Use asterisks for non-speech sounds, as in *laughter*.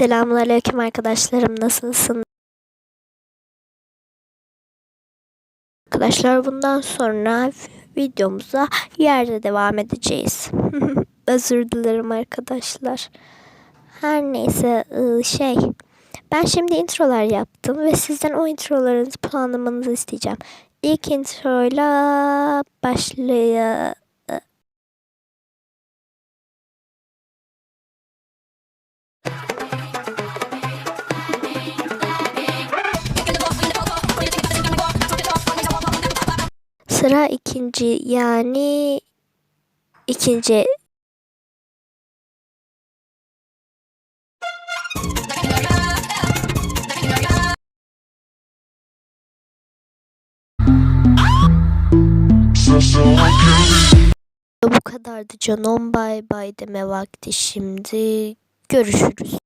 Selamünaleyküm arkadaşlarım. Nasılsın? Arkadaşlar bundan sonra videomuza yerde devam edeceğiz. *laughs* Özür dilerim arkadaşlar. Her neyse ıı, şey ben şimdi introlar yaptım ve sizden o introlarınızı puanlamanızı isteyeceğim. İlk introyla başlaya Sıra ikinci yani ikinci. Bu kadardı canım. Bay bay deme vakti. Şimdi görüşürüz.